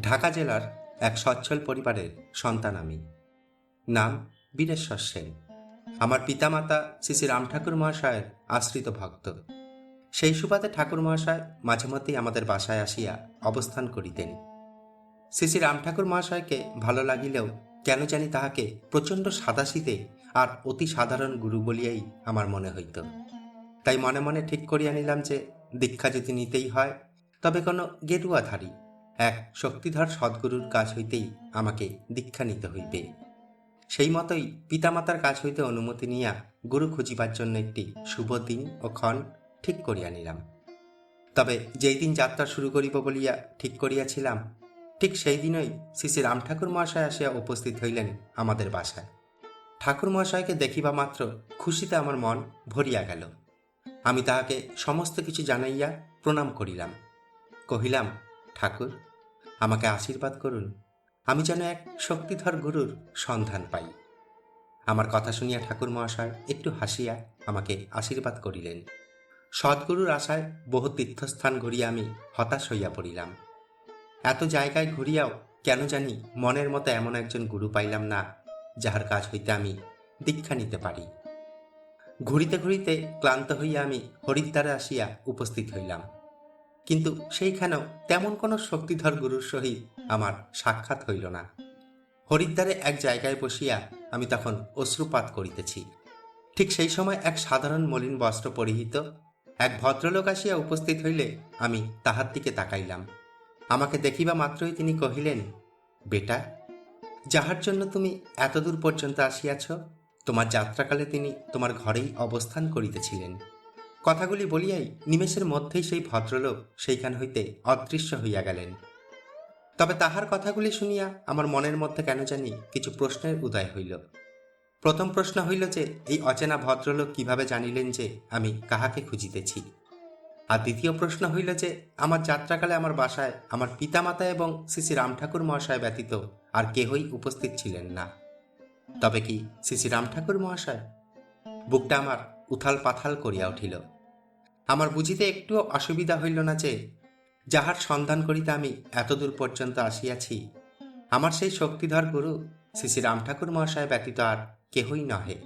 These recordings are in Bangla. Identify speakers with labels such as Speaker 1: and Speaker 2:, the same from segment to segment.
Speaker 1: ঢাকা জেলার এক সচ্ছল পরিবারের সন্তান আমি। নাম বীরেশ্বর সেন। আমার পিতামাতা শ্রী শ্রী রাম ঠাকুর মহাশয়ের আশ্রিত ভক্ত। সেই সুবাদে ঠাকুর মহাশয় মাঝে মধ্যেই আমাদের বাসায় আসিয়া অবস্থান করিতেন। শ্রী শ্রী রাম ঠাকুর মহাশয়কে ভালো লাগিলেও কেন জানি তাহাকে প্রচণ্ড সাদাশীতে আর অতি সাধারণ গুরু বলিয়াই আমার মনে হইত। তাই মনে মনে ঠিক করিয়া নিলাম যে দীক্ষা যদি নিতেই হয়, তবে কোনো গেরুয়াধারী এক শক্তিধর সদ্গুরুর কাজ হইতেই আমাকে দীক্ষা নিতে হইবে। সেই মতোই পিতামাতার কাছ হইতে অনুমতি নিয়া গুরু খুঁজিবার জন্য একটি শুভ দিন ও ক্ষণ ঠিক করিয়া নিলাম। তবে যেই দিন যাত্রা শুরু করিব বলিয়া ঠিক করিয়াছিলাম, ঠিক সেই দিনই শ্রী শ্রী রাম ঠাকুর মহাশয় আসিয়া উপস্থিত হইলেন আমাদের বাসায়। ঠাকুর মহাশয়কে দেখিবা মাত্র খুশিতে আমার মন ভরিয়া গেল। আমি তাহাকে সমস্ত কিছু জানাইয়া প্রণাম করিলাম। কহিলাম ঠাকুর, আমাকে আশীর্বাদ করুন। আমি যেন এক শক্তিধর গুরুর সন্ধান পাই। আমার কথা শুনিয়া ঠাকুর মহাশয় একটু হাসিয়া আমাকে আশীর্বাদ করিলেন। সদ্গুরুর আশায় বহু তীর্থস্থান ঘুরিয়া আমি হতাশ হইয়া পড়িলাম। এত জায়গায় ঘুরিয়াও কেন জানি মনের মতো এমন একজন গুরু পাইলাম না, যাহার কাজ হইতে আমি দীক্ষা নিতে পারি। ঘুরিতে ঘুরিতে ক্লান্ত হইয়া আমি হরিদ্বারে আসিয়া উপস্থিত হইলাম। কিন্তু সেইখানেও তেমন কোনো শক্তিধর গুরুর সহিত আমার সাক্ষাৎ হইল না। হরিদ্বারে এক জায়গায় বসিয়া আমি তখন অশ্রুপাত করিতেছি। ঠিক সেই সময় এক সাধারণ মলিন বস্ত্র পরিহিত, এক ভদ্রলোক আসিয়া উপস্থিত হইলে আমি তাহার দিকে তাকাইলাম। আমাকে দেখিবা মাত্রই তিনি কহিলেন, বেটা, যাহার জন্য তুমি এতদূর পর্যন্ত আসিয়াছ, তোমার যাত্রাকালে তিনি তোমার ঘরেই অবস্থান করিতেছিলেন। কথাগুলি বলিয়াই নিমেষের মধ্যেই সেই ভদ্রলোক সেইখান হইতে অদৃশ্য হইয়া গেলেন। তবে তাহার কথাগুলি শুনিয়া আমার মনের মধ্যে কেন জানি কিছু প্রশ্নের উদয় হইল। প্রথম প্রশ্ন হইল যে, এই অচেনা ভদ্রলোক কীভাবে জানিলেন যে আমি কাহাকে খুঁজিতেছি? আর দ্বিতীয় প্রশ্ন হইল যে, আমার যাত্রাকালে আমার বাসায় আমার পিতামাতা এবং শ্রী রাম ঠাকুর মহাশয় ব্যতীত আর কেহই উপস্থিত ছিলেন না। তবে কি শ্রী রাম ঠাকুর মহাশয়? বুকটা আমার উথাল পাথাল করিয়া উঠিল। আমার বুঝিতে একটুও অসুবিধা হইল না যে, যাহার সন্ধান করিতে আমি এতদূর পর্যন্ত আসিয়াছি, আমার সেই শক্তিধর গুরু শ্রী শ্রী রাম ঠাকুর মহাশয় ব্যতীত আর কেহই নহে।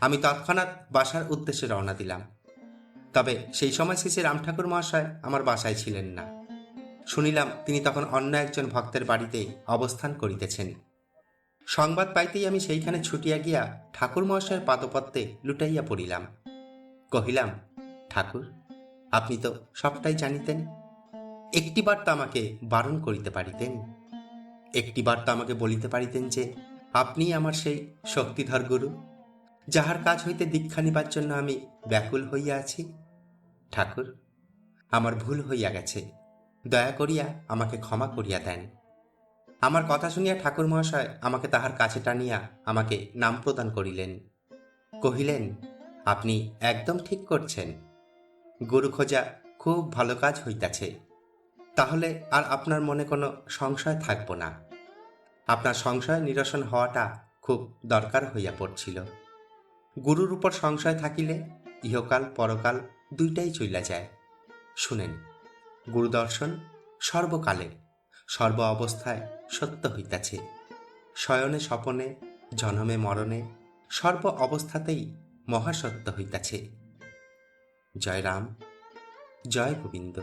Speaker 1: আমি তৎক্ষণাৎ বাসার উদ্দেশ্যে রওনা দিলাম। তবে সেই সময় শ্রী শ্রী রাম ঠাকুর মহাশয় আমার বাসায় ছিলেন না। শুনিলাম তিনি তখন অন্য একজন ভক্তের বাড়িতে অবস্থান করিতেছেন। সংবাদ পাইতেই আমি সেইখানে ছুটিয়া গিয়া ঠাকুর মহাশয়ের পাদপত্রে লুটাইয়া পড়িলাম। কহিলাম, ঠাকুর, আপনি তো সবটাই জানিতেন। একটিবার তো আমাকে বারণ করিতে পারিতেন। একটিবার তো আমাকে বলিতে পারিতেন যে, আপনি আমার সেই শক্তিধর গুরু, যাহার কাজ হইতে দীক্ষা নিবার জন্য আমি ব্যাকুল হইয়া আছি। ঠাকুর, আমার ভুল হইয়া গেছে। দয়া করিয়া আমাকে ক্ষমা করিয়া দেন। আমার কথা শুনিয়া ঠাকুর মহাশয় আমাকে তাহার কাছে টানিয়া আমাকে নাম প্রদান করিলেন। কহিলেন, আপনি একদম ঠিক করছেন। গরু খোঁজা খুব ভালো কাজ হইতাছে। তাহলে আর আপনার মনে কোনো সংশয় থাকব না। আপনার সংশয় নিরসন হওয়াটা খুব দরকার হইয়া পড়ছিল। গুরুর উপর সংশয় থাকিলে ইহকাল পরকাল দুইটাই চইলা যায়। শুনেন, গুরুদর্শন সর্বকালে সর্ব অবস্থায় সত্য হইতাছে। শয়নে স্বপনে, জনমে মরণে সর্ব অবস্থাতেই মহাসত্য হইতাছে। জয় রাম জয় গোবিন্দ।